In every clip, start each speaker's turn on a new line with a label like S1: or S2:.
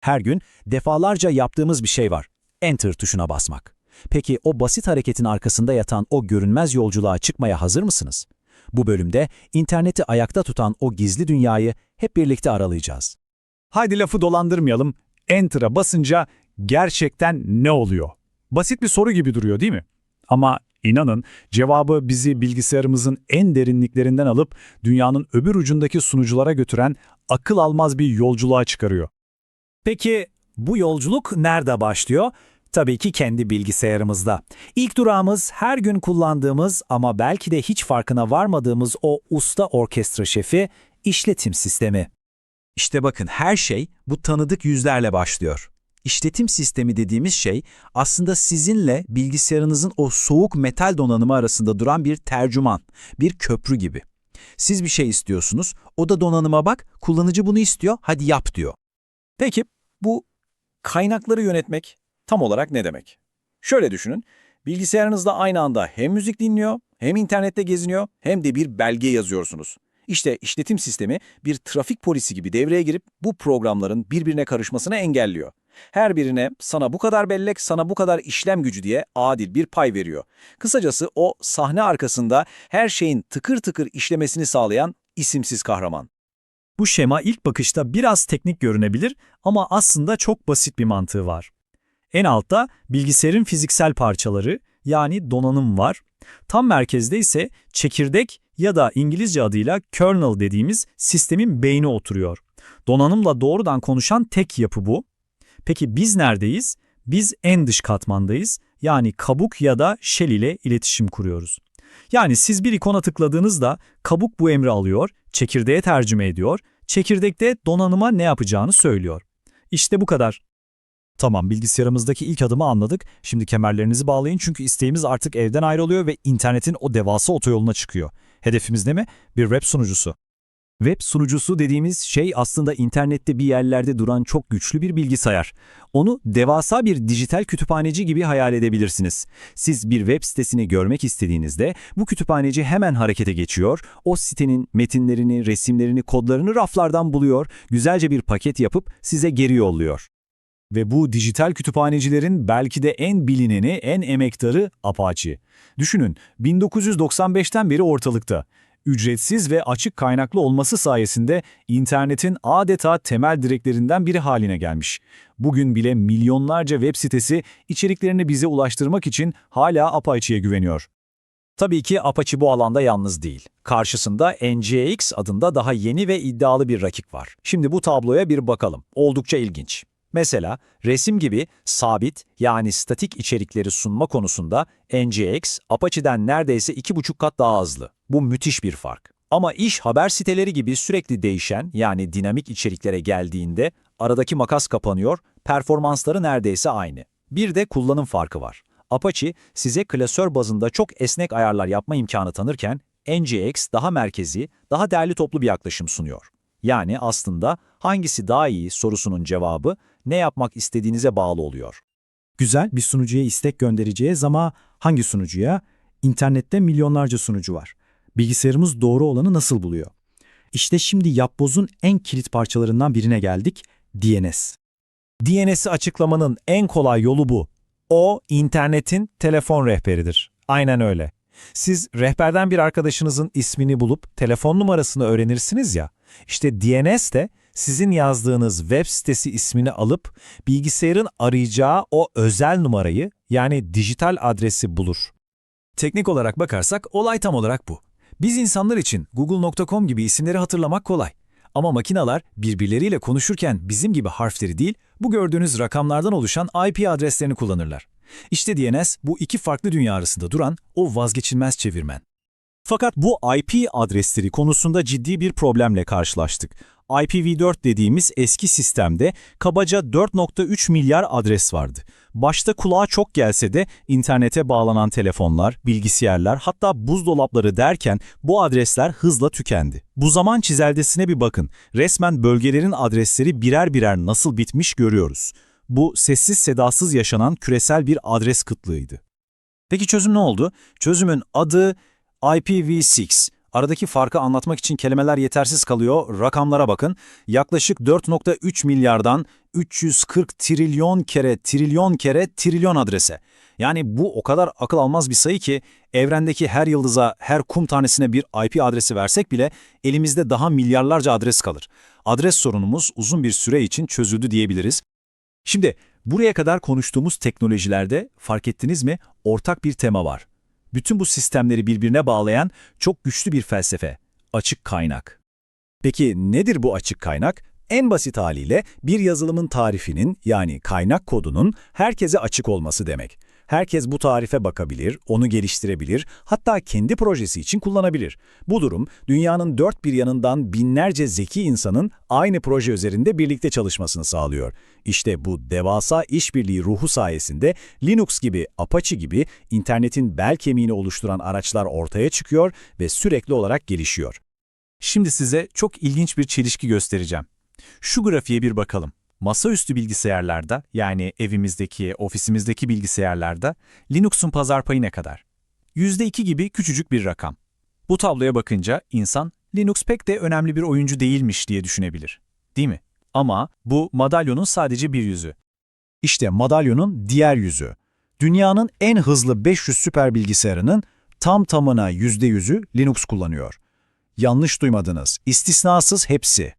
S1: Her gün defalarca yaptığımız bir şey var. Enter tuşuna basmak. Peki o basit hareketin arkasında yatan o görünmez yolculuğa çıkmaya hazır mısınız? Bu bölümde interneti ayakta tutan o gizli dünyayı hep birlikte aralayacağız.
S2: Haydi lafı dolandırmayalım. Enter'a basınca gerçekten ne oluyor? Basit bir soru gibi duruyor değil mi? Ama inanın cevabı bizi bilgisayarımızın en derinliklerinden alıp dünyanın öbür ucundaki sunuculara götüren akıl almaz bir yolculuğa çıkarıyor.
S1: Peki bu yolculuk nerede başlıyor? Tabii ki kendi bilgisayarımızda. İlk durağımız her gün kullandığımız ama belki de hiç farkına varmadığımız o usta orkestra şefi işletim sistemi. İşte bakın her şey bu tanıdık yüzlerle başlıyor. İşletim sistemi dediğimiz şey aslında sizinle bilgisayarınızın o soğuk metal donanımı arasında duran bir tercüman, bir köprü gibi. Siz bir şey istiyorsunuz, o da donanıma bak, kullanıcı bunu istiyor, hadi yap diyor.
S3: Peki bu kaynakları yönetmek tam olarak ne demek? Şöyle düşünün, bilgisayarınızda aynı anda hem müzik dinliyor, hem internette geziniyor, hem de bir belge yazıyorsunuz. İşte işletim sistemi bir trafik polisi gibi devreye girip bu programların birbirine karışmasını engelliyor. Her birine sana bu kadar bellek, sana bu kadar işlem gücü diye adil bir pay veriyor. Kısacası o sahne arkasında her şeyin tıkır tıkır işlemesini sağlayan isimsiz kahraman.
S2: Bu şema ilk bakışta biraz teknik görünebilir ama aslında çok basit bir mantığı var. En altta bilgisayarın fiziksel parçaları yani donanım var. Tam merkezde ise çekirdek ya da İngilizce adıyla kernel dediğimiz sistemin beyni oturuyor. Donanımla doğrudan konuşan tek yapı bu. Peki biz neredeyiz? Biz en dış katmandayız. Yani kabuk ya da shell ile iletişim kuruyoruz. Yani siz bir ikona tıkladığınızda kabuk bu emri alıyor, çekirdeğe tercüme ediyor, çekirdekte donanıma ne yapacağını söylüyor. İşte bu kadar. Tamam, bilgisayarımızdaki ilk adımı anladık. Şimdi kemerlerinizi bağlayın çünkü isteğimiz artık evden ayrılıyor ve internetin o devasa otoyoluna çıkıyor. Hedefimiz ne mi? Bir web sunucusu.
S1: Web sunucusu dediğimiz şey aslında internette bir yerlerde duran çok güçlü bir bilgisayar. Onu devasa bir dijital kütüphaneci gibi hayal edebilirsiniz. Siz bir web sitesini görmek istediğinizde bu kütüphaneci hemen harekete geçiyor, o sitenin metinlerini, resimlerini, kodlarını raflardan buluyor, güzelce bir paket yapıp size geri yolluyor.
S2: Ve bu dijital kütüphanecilerin belki de en bilineni, en emektarı Apache. Düşünün, 1995'ten beri ortalıkta. Ücretsiz ve açık kaynaklı olması sayesinde internetin adeta temel direklerinden biri haline gelmiş. Bugün bile milyonlarca web sitesi içeriklerini bize ulaştırmak için hala Apache'ye güveniyor.
S1: Tabii ki Apache bu alanda yalnız değil. Karşısında NGX adında daha yeni ve iddialı bir rakip var. Şimdi bu tabloya bir bakalım. Oldukça ilginç. Mesela resim gibi sabit yani statik içerikleri sunma konusunda NGX, Apache'den neredeyse 2,5 kat daha hızlı. Bu müthiş bir fark. Ama iş haber siteleri gibi sürekli değişen yani dinamik içeriklere geldiğinde aradaki makas kapanıyor, performansları neredeyse aynı. Bir de kullanım farkı var. Apache size klasör bazında çok esnek ayarlar yapma imkanı tanırken NGX daha merkezi, daha değerli toplu bir yaklaşım sunuyor. Yani aslında hangisi daha iyi sorusunun cevabı ne yapmak istediğinize bağlı oluyor.
S4: Güzel bir sunucuya istek göndereceğiz ama hangi sunucuya? İnternette milyonlarca sunucu var. Bilgisayarımız doğru olanı nasıl buluyor? İşte şimdi Yapboz'un en kilit parçalarından birine geldik, DNS.
S1: DNS'i açıklamanın en kolay yolu bu. O, internetin telefon rehberidir. Aynen öyle. Siz rehberden bir arkadaşınızın ismini bulup telefon numarasını öğrenirsiniz ya. İşte DNS de sizin yazdığınız web sitesi ismini alıp bilgisayarın arayacağı o özel numarayı yani dijital adresi bulur. Teknik olarak bakarsak olay tam olarak bu. Biz insanlar için google.com gibi isimleri hatırlamak kolay. Ama makineler birbirleriyle konuşurken bizim gibi harfleri değil, bu gördüğünüz rakamlardan oluşan IP adreslerini kullanırlar. İşte DNS bu iki farklı dünya arasında duran o vazgeçilmez çevirmen. Fakat bu IP adresleri konusunda ciddi bir problemle karşılaştık. IPv4 dediğimiz eski sistemde kabaca 4.3 milyar adres vardı. Başta kulağa çok gelse de internete bağlanan telefonlar, bilgisayarlar hatta buzdolapları derken bu adresler hızla tükendi. Bu zaman çizeldesine bir bakın. Resmen bölgelerin adresleri birer birer nasıl bitmiş görüyoruz. Bu sessiz sedasız yaşanan küresel bir adres kıtlığıydı. Peki çözüm ne oldu? Çözümün adı IPv6,
S5: Aradaki farkı anlatmak için kelimeler yetersiz kalıyor. Rakamlara bakın. Yaklaşık 4.3 milyardan 340 trilyon kere trilyon kere trilyon adrese. Yani bu o kadar akıl almaz bir sayı ki evrendeki her yıldıza, her kum tanesine bir IP adresi versek bile elimizde daha milyarlarca adres kalır. Adres sorunumuz uzun bir süre için çözüldü diyebiliriz.
S1: Şimdi buraya kadar konuştuğumuz teknolojilerde fark ettiniz mi ortak bir tema var. Bütün bu sistemleri birbirine bağlayan çok güçlü bir felsefe. Açık kaynak. Peki nedir bu açık kaynak? En basit haliyle bir yazılımın tarifinin yani kaynak kodunun herkese açık olması demek. Herkes bu tarife bakabilir, onu geliştirebilir, hatta kendi projesi için kullanabilir. Bu durum dünyanın dört bir yanından binlerce zeki insanın aynı proje üzerinde birlikte çalışmasını sağlıyor. İşte bu devasa işbirliği ruhu sayesinde Linux gibi, Apache gibi internetin bel kemiğini oluşturan araçlar ortaya çıkıyor ve sürekli olarak gelişiyor. Şimdi size çok ilginç bir çelişki göstereceğim. Şu grafiğe bir bakalım. Masaüstü bilgisayarlarda yani evimizdeki, ofisimizdeki bilgisayarlarda Linux'un pazar payı ne kadar? %2 gibi küçücük bir rakam. Bu tabloya bakınca insan Linux pek de önemli bir oyuncu değilmiş diye düşünebilir. Değil mi? Ama bu madalyonun sadece bir yüzü. İşte madalyonun diğer yüzü. Dünyanın en hızlı 500 süper bilgisayarının tam tamına %100'ü Linux kullanıyor. Yanlış duymadınız. İstisnasız hepsi.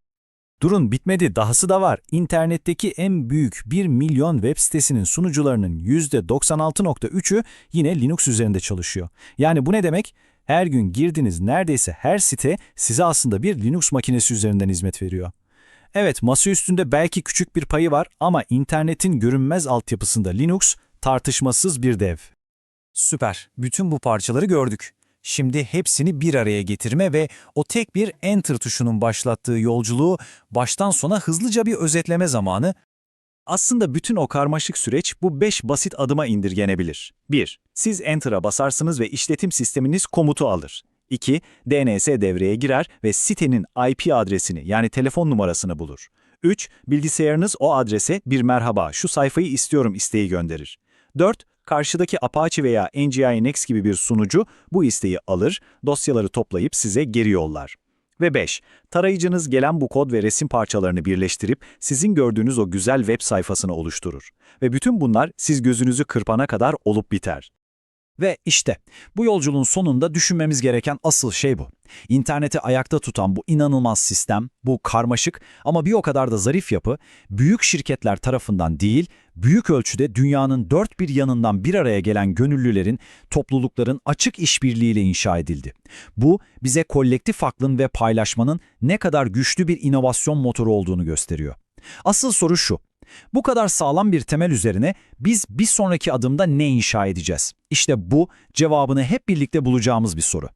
S1: Durun bitmedi, dahası da var. İnternetteki en büyük 1 milyon web sitesinin sunucularının %96.3'ü yine Linux üzerinde çalışıyor. Yani bu ne demek? Her gün girdiğiniz neredeyse her site size aslında bir Linux makinesi üzerinden hizmet veriyor. Evet, masa üstünde belki küçük bir payı var ama internetin görünmez altyapısında Linux tartışmasız bir dev.
S5: Süper. Bütün bu parçaları gördük. Şimdi hepsini bir araya getirme ve o tek bir Enter tuşunun başlattığı yolculuğu baştan sona hızlıca bir özetleme zamanı.
S1: Aslında bütün o karmaşık süreç bu 5 basit adıma indirgenebilir. 1. Siz Enter'a basarsınız ve işletim sisteminiz komutu alır. 2. DNS devreye girer ve sitenin IP adresini yani telefon numarasını bulur. 3. Bilgisayarınız o adrese bir merhaba şu sayfayı istiyorum isteği gönderir. 4. Karşıdaki Apache veya NGINX gibi bir sunucu bu isteği alır, dosyaları toplayıp size geri yollar. Ve 5. Tarayıcınız gelen bu kod ve resim parçalarını birleştirip sizin gördüğünüz o güzel web sayfasını oluşturur. Ve bütün bunlar siz gözünüzü kırpana kadar olup biter.
S5: Ve işte bu yolculuğun sonunda düşünmemiz gereken asıl şey bu. İnterneti ayakta tutan bu inanılmaz sistem, bu karmaşık ama bir o kadar da zarif yapı, büyük şirketler tarafından değil, büyük ölçüde dünyanın dört bir yanından bir araya gelen gönüllülerin, toplulukların açık işbirliğiyle inşa edildi. Bu, bize kolektif aklın ve paylaşmanın ne kadar güçlü bir inovasyon motoru olduğunu gösteriyor. Asıl soru şu, bu kadar sağlam bir temel üzerine biz bir sonraki adımda ne inşa edeceğiz? İşte bu cevabını hep birlikte bulacağımız bir soru.